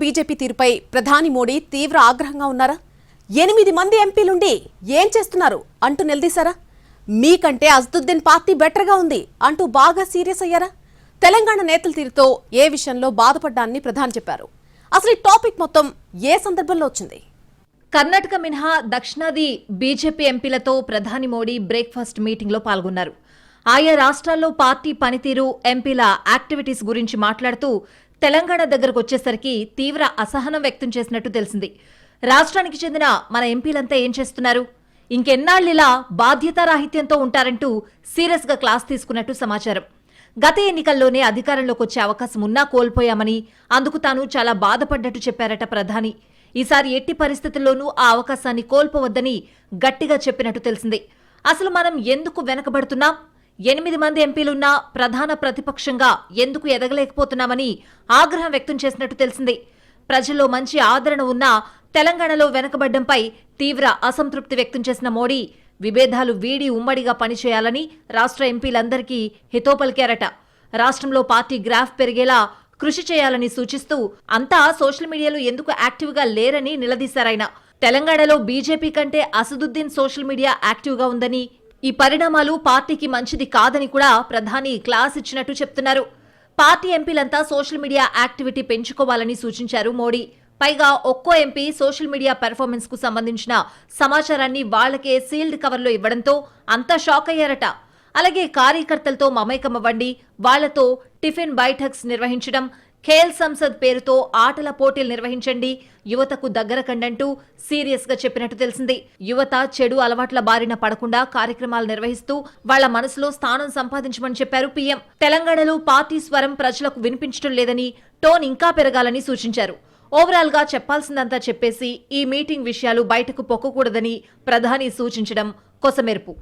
BJP తీరుపై ప్రధాని మోడీ తీవ్ర ఆగ్రహంగా ఉన్నారా? ఎనిమిది మంది ఎంపీలుండి ఏం చేస్తున్నారు అంటూ నిలదీశారా? మీకంటే అజదుద్దీన్ పార్టీ బెటర్గా ఉంది అంటూ బాగా సీరియస్ అయ్యారా? తెలంగాణ నేతల తీరుతో ఏ విషయంలో బాధపడ్డాన్ని ప్రధాని చెప్పారు. అసలు ఈ టాపిక్ మొత్తం ఏ సందర్భంలో వచ్చింది? కర్ణాటక మినహా దక్షిణాది బీజేపీ ఎంపీలతో ప్రధాని మోడీ బ్రేక్ఫాస్ట్ మీటింగ్లో పాల్గొన్నారు. ఆయా రాష్ట్రాల్లో పార్టీ పనితీరు ఎంపీల యాక్టివిటీస్ గురించి మాట్లాడుతూ తెలంగాణ దగ్గరకు వచ్చేసరికి తీవ్ర అసహనం వ్యక్తం చేసినట్టు తెలిసింది. రాష్ట్రానికి చెందిన మన ఎంపీలంతా ఏం చేస్తున్నారు? ఇంకెన్నాళ్ళిలా బాధ్యతారాహిత్యంతో ఉంటారంటూ సీరియస్గా క్లాస్ తీసుకున్నట్టు సమాచారం. గత ఎన్నికల్లోనే అధికారంలోకి వచ్చే అవకాశం ఉన్నా కోల్పోయామని అందుకు తాను చాలా బాధపడ్డట్టు చెప్పారట ప్రధాని. ఈసారి ఎట్టి పరిస్థితుల్లోనూ ఆ అవకాశాన్ని కోల్పోవద్దని గట్టిగా చెప్పినట్టు తెలిసింది. అసలు మనం ఎందుకు వెనకబడుతున్నాం? ఎనిమిది మంది ఎంపీలున్నా ప్రధాన ప్రతిపక్షంగా ఎందుకు ఎదగలేకపోతున్నామని ఆగ్రహం వ్యక్తం చేసినట్టు తెలిసింది. ప్రజల్లో మంచి ఆదరణ ఉన్నా తెలంగాణలో వెనకబడ్డంపై తీవ్ర అసంతృప్తి వ్యక్తం చేసిన మోడీ విభేదాలు వీడి ఉమ్మడిగా పనిచేయాలని రాష్ట్ర ఎంపీలందరికీ హితోపలికారట. రాష్ట్రంలో పార్టీ గ్రాఫ్ పెరిగేలా కృషి చేయాలని సూచిస్తూ అంతా సోషల్ మీడియాలో ఎందుకు యాక్టివ్గా లేరని నిలదీశారాయన. తెలంగాణలో బీజేపీ కంటే అసదుద్దీన్ సోషల్ మీడియా యాక్టివ్గా ఉందని ఈ పరిణామాలు పార్టీకి మంచిది కాదని కూడా ప్రధాని క్లాస్ ఇచ్చినట్టు చెప్తున్నారు. పార్టీ ఎంపీలంతా సోషల్ మీడియా యాక్టివిటీ పెంచుకోవాలని సూచించారు మోడీ. పైగా ఒక్కో ఎంపీ సోషల్ మీడియా పెర్ఫార్మెన్స్కు సంబంధించిన సమాచారాన్ని వాళ్ళకే సీల్డ్ కవర్లో ఇవ్వడంతో అంతా షాక్ అయ్యారట. అలాగే కార్యకర్తలతో మమేకమవ్వండి వాళ్ళతో టిఫిన్ బైఠక్స్ నిర్వహించడం ఖేల్ సంసద్ పేరుతో ఆటల పోటీలు నిర్వహించండి. యువతకు దగ్గర కండంటూ సీరియస్గా చెప్పినట్టు తెలిసింది. యువత చెడు అలవాట్ల బారిన పడకుండా కార్యక్రమాలు నిర్వహిస్తూ వాళ్ళ మనసులో స్థానం సంపాదించమని చెప్పారు పీఎం. తెలంగాణలో పార్టీ స్వరం ప్రజలకు వినిపించడం లేదని టోన్ ఇంకా పెరగాలని సూచించారు. ఓవరాల్గా చెప్పాల్సిందంతా చెప్పేసి ఈ మీటింగ్ విషయాలు బయటకు పొక్కకూడదని ప్రధాని సూచించడం కొసమెరుపు.